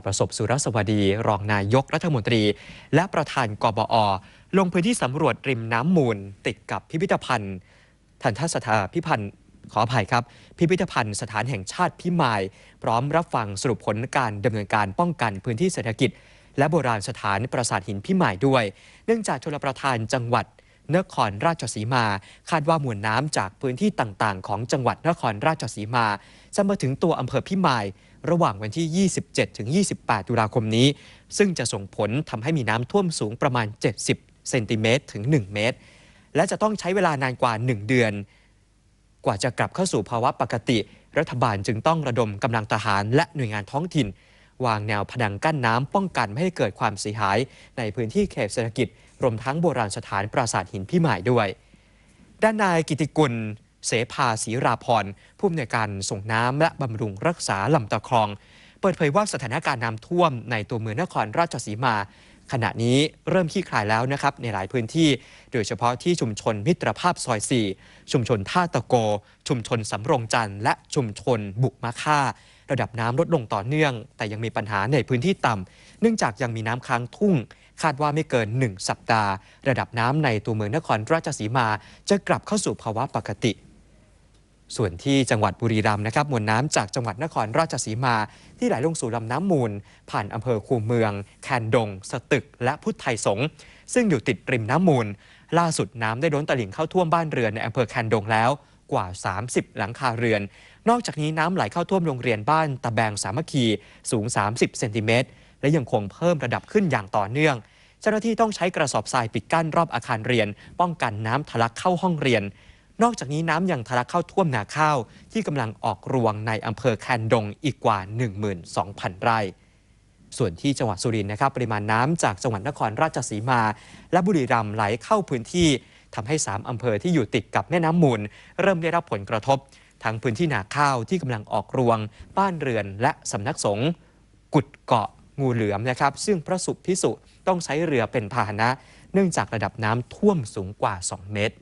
ดประสบสุรสวัสดี รองนายกรัฐมนตรี และประธานกบอ ลงพื้นที่สำรวจริมน้ำมูล ติดกับพิพิธภัณฑ์ทันทสถาพิพันธ์ขออภัยครับ พิพิธภัณฑ์สถานแห่งชาติพิมาย พร้อมรับฟังสรุปผลการดำเนินการป้องกันพื้นที่เศรษฐกิจ และโบราณสถานปราสาทหินพิมายด้วย เนื่องจากชลประทานจังหวัด นครราชสีมา คาดว่ามวลน้ำจากพื้นที่ต่างๆ ของจังหวัดนครราชสีมา จะมาถึงตัวอำเภอพิมาย ระหว่างวันที่ 27 ถึง 28 ตุลาคมนี้ ซึ่งจะส่งผลทำให้มีน้ำท่วมสูงประมาณ 70 เซนติเมตรถึง 1 เมตร และจะต้องใช้เวลานานกว่า 1 เดือน กว่าจะกลับเข้าสู่ภาวะปกติ รัฐบาลจึงต้องระดมกำลังทหารและหน่วยงานท้องถิ่น วางแนวพนังกั้นน้ำป้องกันไม่ให้เกิดความเสียหายในพื้นที่เขตเศรษฐกิจ รวมทั้งโบราณสถานปราสาทหินพิมายด้วย ด้านนายกิติกุล เสภาศรีราพรผู้อำนวยการส่งน้ำและบำรุงรักษาลำตะคอง เปิดเผยว่าสถานการณ์น้ำท่วมในตัวเมืองนครราชสีมา ขณะนี้เริ่มคลี่คลายแล้วนะครับในหลายพื้นที่ โดยเฉพาะที่ชุมชนมิตรภาพซอย 4 ชุมชนท่าตะโก ชุมชนสำโรงจันทร์และชุมชนบุกมะค่า ระดับน้ำลดลงต่อเนื่อง แต่ยังมีปัญหาในพื้นที่ต่ำเนื่องจากยังมีน้ำค้างทุ่ง คาดว่าไม่เกิน 1 สัปดาห์ ระดับน้ำในตัวเมืองนครราชสีมา จะกลับเข้าสู่ภาวะปกติ ส่วนที่จังหวัดบุรีรัมย์นะครับมวลน้ำจากจังหวัดนครราชสีมา ที่ไหลลงสู่ลำน้ำมูล ผ่านอำเภอคูเมือง แคนดง สตึก และพุทธไทยสงฆ์ซึ่งอยู่ติดริมน้ำมูล ล่าสุดน้ำได้ล้นตลิ่งเข้าท่วมบ้านเรือนในอำเภอแคนดงแล้วกว่า 30 หลังคาเรือน นอกจากนี้น้ำไหลเข้าท่วมโรงเรียนบ้านตะแบงสามัคคีสูง 30 เซนติเมตรและยังคงเพิ่มระดับขึ้นอย่างต่อเนื่อง เจ้าหน้าที่ต้องใช้กระสอบทรายปิดกั้นรอบอาคารเรียน ป้องกันน้ำทะลักเข้าห้องเรียน นอกจากนี้น้ำยังทะลักเข้าท่วมนาข้าว ที่กำลังออกรวงในอำเภอแคนดงอีกกว่า 12,000 ไร่ ส่วนที่จังหวัดสุรินทร์นะครับปริมาณน้ำจากจังหวัดนครราชสีมา และบุรีรัมย์ไหลเข้าพื้นที่ทำให้ 3อำเภอที่อยู่ติดกับแม่น้ำมูล เริ่มได้รับผลกระทบ ทั้งพื้นที่นาข้าวที่กำลังออกรวง บ้านเรือนและสำนักสงฆ์กุดเกาะงูเหลือมนะครับซึ่งพระสุพิสุต้องใช้เรือเป็นพาหนะ เนื่องจากระดับน้ำท่วมสูงกว่า 2 เมตร